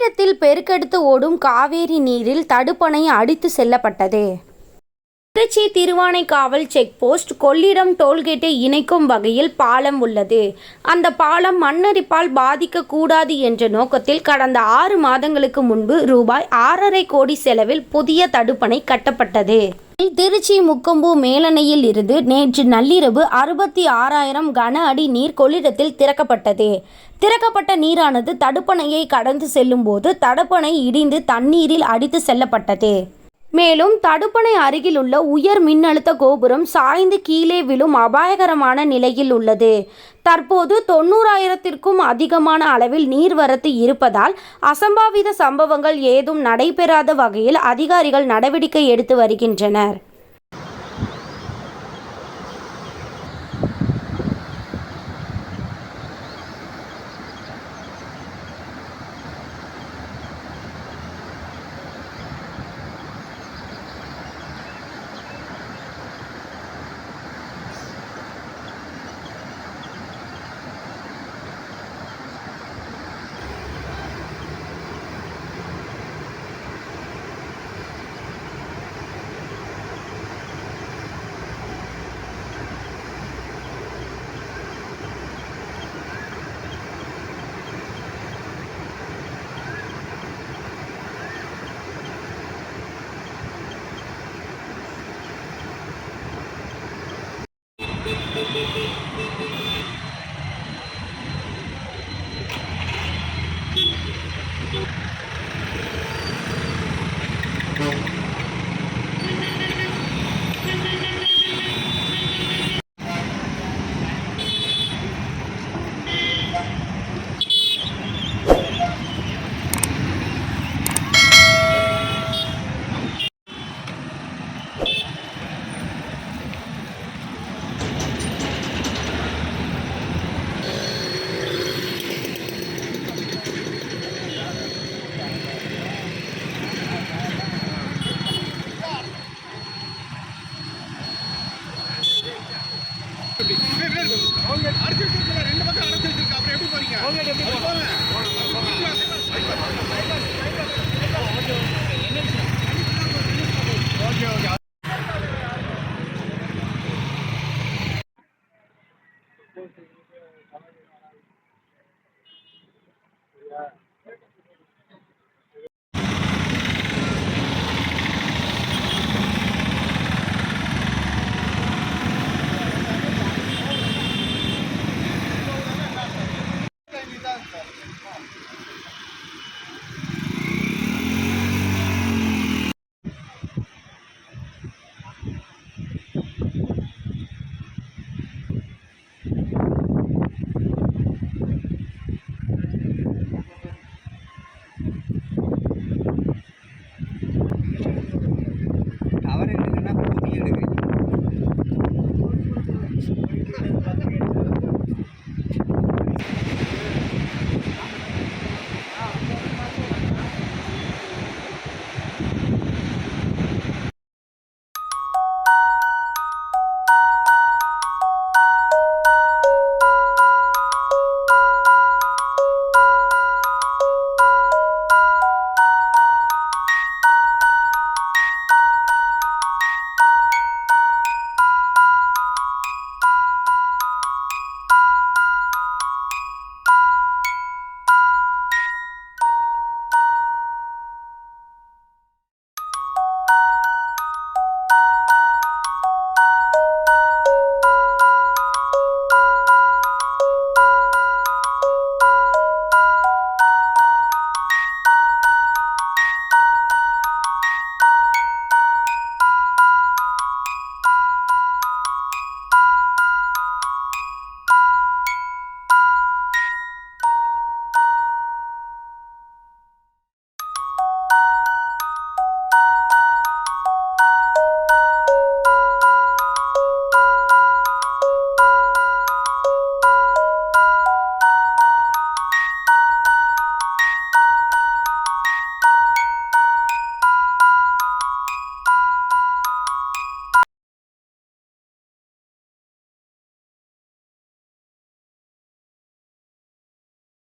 கொள்ளிடத்தில் பெருக்கெடுத்து ஓடும் காவேரி நீரில் தடுப்பணை அடித்து செல்லப்பட்டது. திருச்சி திருவானைக்காவல் செக் போஸ்ட் கொள்ளிடம் டோல்கேட்டை இணைக்கும் வகையில் பாலம் உள்ளது. அந்த பாலம் மண்ணரிப்பால் பாதிக்கக்கூடாது என்ற நோக்கத்தில் கடந்த ஆறு மாதங்களுக்கு முன்பு ரூபாய் ஆறரை கோடி செலவில் புதிய தடுப்பணை கட்டப்பட்டது. திருச்சி முக்கொம்பு மேலணையில் இருந்து நேற்று நள்ளிரவு அறுபத்தி ஆறாயிரம் கன அடி நீர் கொள்ளிடத்தில் திறக்கப்பட்டது. திறக்கப்பட்ட நீரானது தடுப்பணையை கடந்து செல்லும்போது தடுப்பணை இடிந்து தண்ணீரில் அடித்து செல்லப்பட்டது. மேலும் தடுப்பணை அருகிலுள்ள உயர் மின்னழுத்த கோபுரம் சாய்ந்து கீழே விழும் அபாயகரமான நிலையில் உள்ளது. தற்போது தொண்ணூறாயிரத்திற்கும் அதிகமான அளவில் நீர்வரத்து இருப்பதால் அசம்பாவித சம்பவங்கள் ஏதும் நடைபெறாத வகையில் அதிகாரிகள் நடவடிக்கை எடுத்து வருகின்றனர். Yeah.